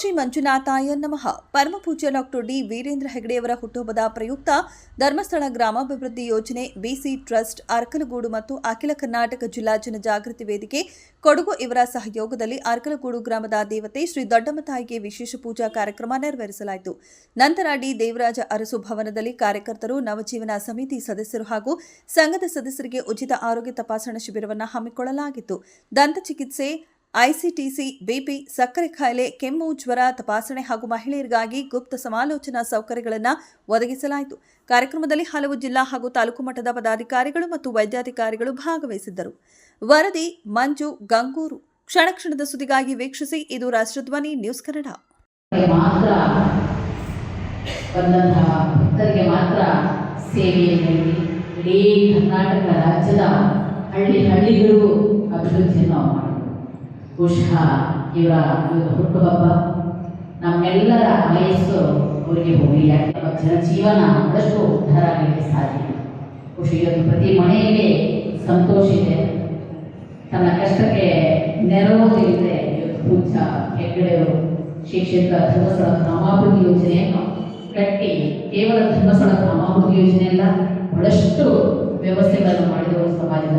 ಶ್ರೀ ಮಂಜುನಾಥಾಯ ನಮಃ. ಪರಮಪೂಜ್ಯ doctor D Veerendra ಹೆಗಡೆಯವರ ಹುಟ್ಟುಹಬ್ಬದ ಪ್ರಯುಕ್ತ ಧರ್ಮಸ್ಥಳ ಗ್ರಾಮಾಭಿವೃದ್ಧಿ ಯೋಜನೆ ಬಿಸಿ ಟ್ರಸ್ಟ್, ಅರ್ಕಲಗೂಡು ಮತ್ತು ಅಖಿಲ ಕರ್ನಾಟಕ ಜಿಲ್ಲಾ ಜನಜಾಗೃತಿ ವೇದಿಕೆ, ಕೊಡಗು ಇವರ ಸಹಯೋಗದಲ್ಲಿ ಅರ್ಕಲಗೂಡು ಗ್ರಾಮದ ದೇವತೆ ಶ್ರೀ ದೊಡ್ಡಮ್ಮ ತಾಯಿಗೆ ವಿಶೇಷ ಪೂಜಾ ಕಾರ್ಯಕ್ರಮ ನೆರವೇರಿಸಲಾಯಿತು. ನಂತರ ಡಿ ದೇವರಾಜ ಅರಸು ಭವನದಲ್ಲಿ ಕಾರ್ಯಕರ್ತರು, ನವಜೀವನ ಸಮಿತಿ ಸದಸ್ಯರು ಹಾಗೂ ಸಂಘದ ಸದಸ್ಯರಿಗೆ ಉಚಿತ ಆರೋಗ್ಯ ತಪಾಸಣಾ ಶಿಬಿರವನ್ನು ಹಮ್ಮಿಕೊಳ್ಳಲಾಗಿತ್ತು. ದಂತ ಚಿಕಿತ್ಸೆ ಐಸಿಟಿಸಿ ಬಿಪಿ ಸಕ್ಕರೆ ಕಾಯಿಲೆ ಕೆಮ್ಮು, ಜ್ವರ ತಪಾಸಣೆ ಹಾಗೂ ಮಹಿಳೆಯರಿಗಾಗಿ ಗುಪ್ತ ಸಮಾಲೋಚನಾ ಸೌಕರ್ಯಗಳನ್ನು ಒದಗಿಸಲಾಯಿತು. ಕಾರ್ಯಕ್ರಮದಲ್ಲಿ ಹಲವು ಜಿಲ್ಲಾ ಹಾಗೂ ತಾಲೂಕು ಮಟ್ಟದ ಪದಾಧಿಕಾರಿಗಳು ಮತ್ತು ವೈದ್ಯಾಧಿಕಾರಿಗಳು ಭಾಗವಹಿಸಿದ್ದರು. ವರದಿ, ಮಂಜು, ಗಂಗೂರು. ಕ್ಷಣ ಕ್ಷಣದ ಸುದ್ದಿಗಾಗಿ ವೀಕ್ಷಿಸಿ, ಇದು ರಾಷ್ಟ್ರಧ್ವನಿ ನ್ಯೂಸ್ ಕನ್ನಡ. ಇಡೀ ಕರ್ನಾಟಕ ರಾಜ್ಯದ ಹಳ್ಳಿ ಹಳ್ಳಿಗಳು ಅಭಿವೃದ್ಧಿಯನ್ನು ಬಹುಶಃ ಇವರ ಹುಟ್ಟುಹಬ್ಬ ನಮ್ಮೆಲ್ಲರ ಆಯಸ್ಸು ಅವರಿಗೆ ಹೋಗಿ ಯಾಕೆ? ನಮ್ಮ ಜನಜೀವನ ಬಹಳಷ್ಟು ಉದ್ಧಾರ ಆಗಲಿಕ್ಕೆ ಸಾಧ್ಯ ಖುಷಿ ಇವತ್ತು ಪ್ರತಿ ಮನೆಯಲ್ಲಿ ಸಂತೋಷ ಇದೆ. ತನ್ನ ಕಷ್ಟಕ್ಕೆ ನೆರವು ನೀಡಿದೆ ಇವತ್ತು ಪೂಜ ಹೆಗ್ಗಡೆಯವರು ಶಿಕ್ಷಿತ ಧರ್ಮಸ್ಥಳ ಗ್ರಾಮಾಭಿವೃದ್ಧಿ ಯೋಜನೆಯನ್ನು ಕಟ್ಟಿ, ಕೇವಲ ಧರ್ಮಸ್ಥಳ ಗ್ರಾಮಾಭಿವೃದ್ಧಿ ಯೋಜನೆ ಅಲ್ಲ ಬಹಳಷ್ಟು ವ್ಯವಸ್ಥೆಗಳನ್ನು ಮಾಡಿದವರು ಸಮಾಜದ